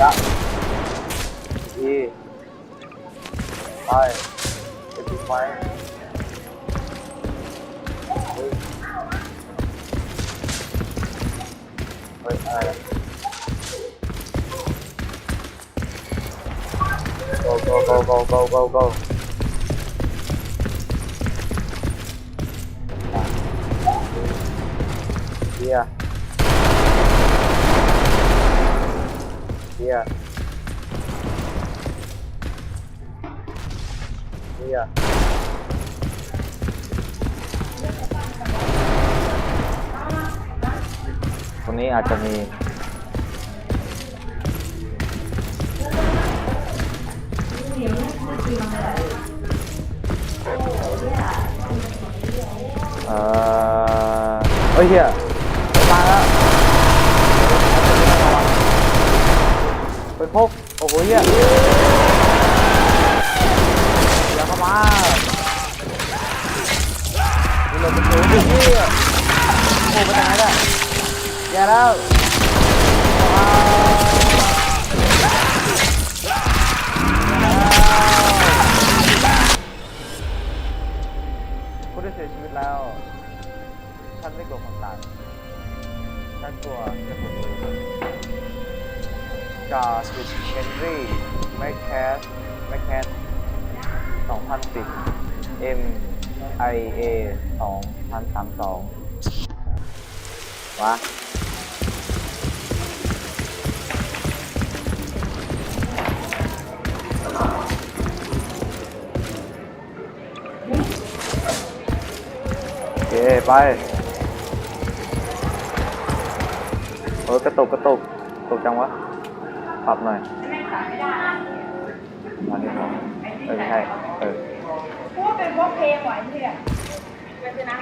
จ้ะดีไปไปปิดไฟเฮ้ยเฮ้ยอะไรอะ go go go go go go go เบียร์ เบียเบียตรงนี้อาจจะมีเอ่อเฮ้ยเฮียมาแล้ว พบโอ้โหเฮียอย่าเข้ามาดูลยเป็นตัวดิเฮียโอ้ไปทางไหนล่ะแย่แล้วว้าวผู้ได้เสียชีวิตแล้ว ฉันไม่กลัวความตายฉันกลัวแค่ผล จาสิบเฮนรี่แมคแคสแมคแคส2010 M I A 2032วะโอเคไปเออกระตุกกระตุกกระตุกจังวะ ปรับหน่อยมาที่สองเออไม่ใช่เออพูดเป็นพวกเพลงหวานเถื่อนเป็นชนะ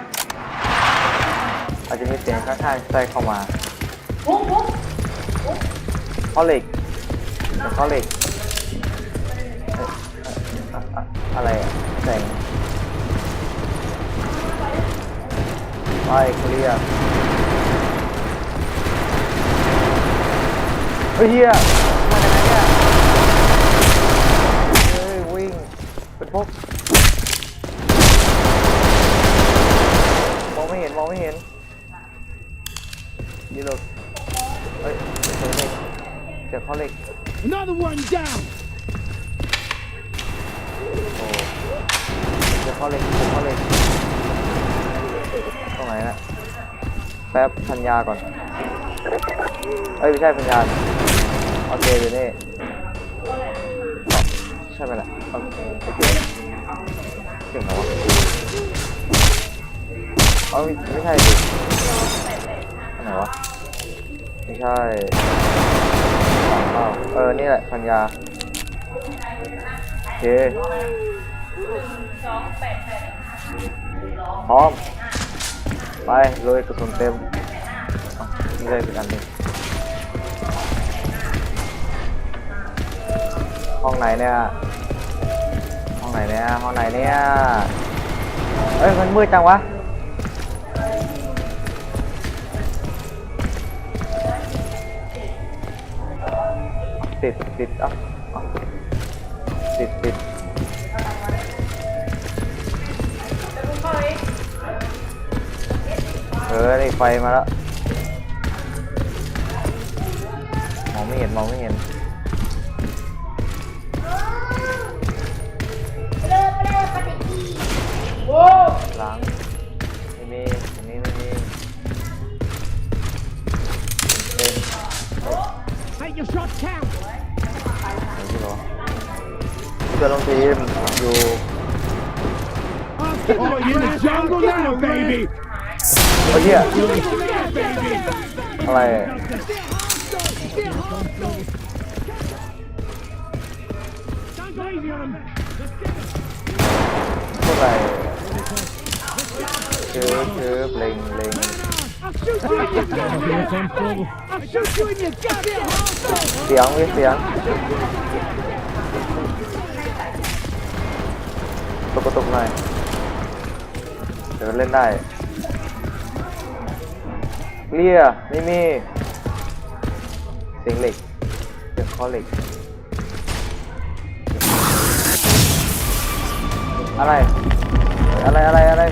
อาจจะมีเสียงข้างๆแทรกเข้ามาปุ๊บปุ๊บข้อเหล็กข้อเหล็กเอ่ออะอะอะไรอะแสงไปเคลียร์เฮ้ยเฮียมาจากไหนเนี่ยเฮ้ยวิ่งเป็น พวกมองไม่เห็นมองไม่เห็นยีหลบเฮ้ยเสียงเหล็กเสียงข้อเหล็ก Another one down. โอ้เดี๋ยวเข้าเล็กเดี๋ยวเข้าเล็กตรงไหนนะแป๊บพันยาก่อนเอ้ยไม่ใช่พันยาโอเคอยู่นี่ใช่ไหมล่ะโอเค โอเคเก่งเหรอวะเอ้าไม่ใช่ดิอันไหนวะ ไม่ใช่อ้าเออ นี่แหละพันยาโอเคพร้อม ไปเลยกระสุนเต็มนี่เลยเป็นอันหนึงห้องไหนเนี่ย ไหนเนี่ยห้องไหนเนี่ยเอ้ยมันมืดจังวะติดติดอ้าเอ้าติดติดเออนี่ไฟมาแล้วมองไม่เห็นมองไม่เห็น โว้ล้างไม่มีตรงนี้ไม่มีเต็ม Make your shot count. ไหนที่หรอเพื่อนลงทีมอยู่ Oh, you're in the jungle now, baby. โอ้ยเหี้ย Yeah, baby. อะไร Don't go easy on him. ไรชื้อชื้อเล็งเล็ง I'll shoot you in your goddamn I'll shoot you in your goddamn heart. เสียงมีเสียงตกกระตกหน่อยเดี๋ยวเล่นได้เลียไม่มีเสียงเหล็กเสียง The College อะไร อะไรอะไรอะไร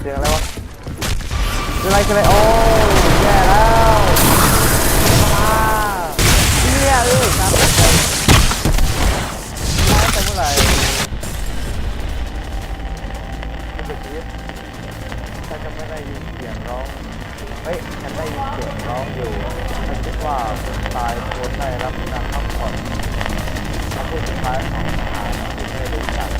เสียงอะไรวะคืออะไรคืออะไรโอ้แย่แล้วมาเนี่ยเออสามสิบคนมาแต่เมื่อไหร่ที่สุดชีวิตฉันจะไม่ได้ยินเสียงร้องเฮ้ยฉันได้ยินเสียงร้องอยู่ฉันคิดว่าคนตายควรได้รับการพักผ่อนคำพูดสุดท้ายของทหาร สิบสาม